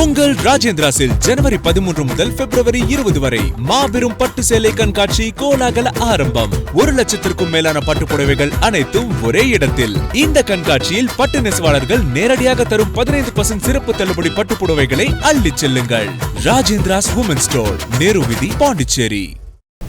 உங்கள் ராஜேந்திராஸில் ஜனவரி பதிமூன்று முதல் பிப்ரவரி இருபது வரை மாபெரும் பட்டு சேலை கண்காட்சி கோலாகல ஆரம்பம். ஒரு லட்சத்திற்கும் மேலான பட்டு புடவைகள் அனைத்தும் ஒரே இடத்தில். இந்த கண்காட்சியில் பட்டு நெசவாளர்கள் நேரடியாக தரும் பதினைந்து பர்சன்ட் சிறப்பு தள்ளுபடி பட்டு புடவைகளை அள்ளி செல்லுங்கள். ராஜேந்திராஸ் உமன் ஸ்டோர் நேரு வீதி பாண்டிச்சேரி.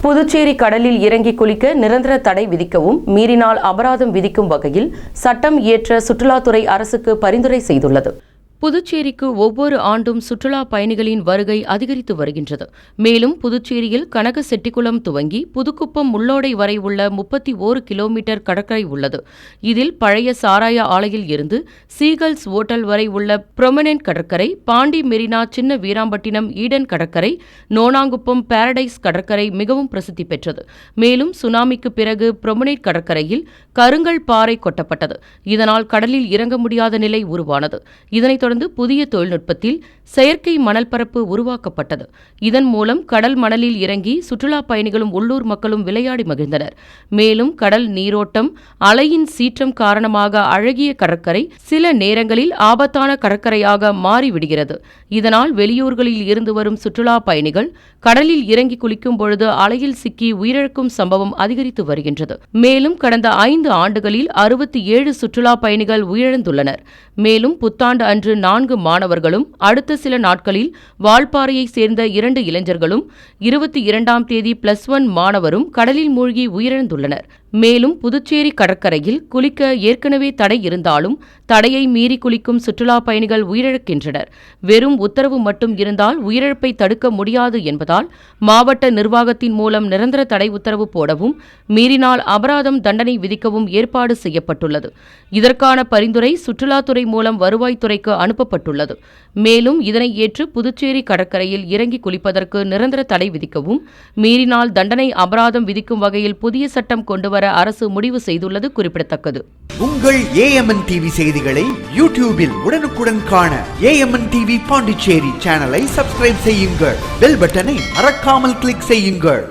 புதுச்சேரி கடலில் இறங்கி குளிக்க நிரந்தர தடை விதிக்கவும் மீறினால் அபராதம் விதிக்கும் வகையில் சட்டம் இயற்ற சுற்றுலாத்துறை அரசுக்கு பரிந்துரை செய்துள்ளது. புதுச்சேரிக்கு ஒவ்வொரு ஆண்டும் சுற்றுலா பயணிகளின் வருகை அதிகரித்து வருகின்றது. மேலும் புதுச்சேரியில் கனக செட்டிக்குளம் துவங்கி புதுக்குப்பம் முள்ளோடை வரை உள்ள முப்பத்தி ஓரு கிலோமீட்டர் கடற்கரை உள்ளது. இதில் பழைய சாராய ஆலையில் இருந்து சீகல்ஸ் ஓட்டல் வரை உள்ள புரொமனன்ட் கடற்கரை பாண்டி மெரினா சின்ன வீராம்பட்டினம் ஈடன் கடற்கரை நோனாங்குப்பம் பாரடைஸ் கடற்கரை மிகவும் பிரசித்தி பெற்றது. மேலும் சுனாமிக்கு பிறகு புரொமனேட் கடற்கரையில் கருங்கல் பாறை கொட்டப்பட்டது. இதனால் கடலில் இறங்க முடியாத நிலை உருவானது. இதனைத் தொடர்ந்து புதிய தொழில்நுட்பத்தில் செயற்கை மணல் பரப்பு உருவாக்கப்பட்டது. இதன் மூலம் கடல் மணலில் இறங்கி சுற்றுலா பயணிகளும் உள்ளூர் மக்களும் விளையாடி மகிழ்ந்தனர். மேலும் கடல் நீரோட்டம் அலையின் சீற்றம் காரணமாக அழகிய கடற்கரை சில நேரங்களில் ஆபத்தான கடற்கரையாக மாறிவிடுகிறது. இதனால் வெளியூர்களில் இருந்து வரும் சுற்றுலா பயணிகள் கடலில் இறங்கி குளிக்கும் பொழுது அலையில் சிக்கி உயிரிழக்கும் சம்பவம் அதிகரித்து வருகின்றது. மேலும் கடந்த ஐந்து ஆண்டுகளில் அறுபத்தி ஏழு சுற்றுலா பயணிகள் உயிரிழந்துள்ளனர். மேலும் புத்தாண்டு அன்று நான்கு மாணவர்களும் அடுத்த சில நாட்களில் வால்பாறையைச் சேர்ந்த இரண்டு இளைஞர்களும் இருபத்தி இரண்டாம் தேதி பிளஸ் ஒன் மாணவரும் கடலில் மூழ்கி உயிரிழந்துள்ளனர். மேலும் புதுச்சேரி கடற்கரையில் குளிக்க ஏற்கனவே தடை இருந்தாலும் தடையை மீறி குளிக்கும் சுற்றுலா பயணிகள் உயிரிழக்கின்றனர். வெறும் உத்தரவு மட்டும் இருந்தால் உயிரிழப்பை தடுக்க முடியாது என்பதால் மாவட்ட நிர்வாகத்தின் மூலம் நிரந்தர தடை உத்தரவு போடவும் மீறினால் அபராதம் தண்டனை விதிக்கவும் ஏற்பாடு செய்யப்பட்டுள்ளது. இதற்கான பரிந்துரை சுற்றுலாத்துறை மூலம் வருவாய்த்துறைக்கு அனுப்பப்பட்டுள்ளது. மேலும் இதனை ஏற்று புதுச்சேரி கடற்கரையில் இறங்கி குளிப்பதற்கு நிரந்தர தடை விதிக்கவும் மீறினால் தண்டனை அபராதம் விதிக்கும் வகையில் புதிய சட்டம் கொண்டுவர அரசு முடிவு செய்துள்ளது குறிப்பிடத்தக்கது. உங்கள் ஏஎம்என் டிவி செய்திகளை யூடியூபில் உடனுக்குடன் காண ஏஎம்என் டிவி பாண்டிச்சேரி சேனலை சப்ஸ்கிரைப் செய்யுங்கள். பெல் பட்டனை மறக்காமல் கிளிக் செய்யுங்கள்.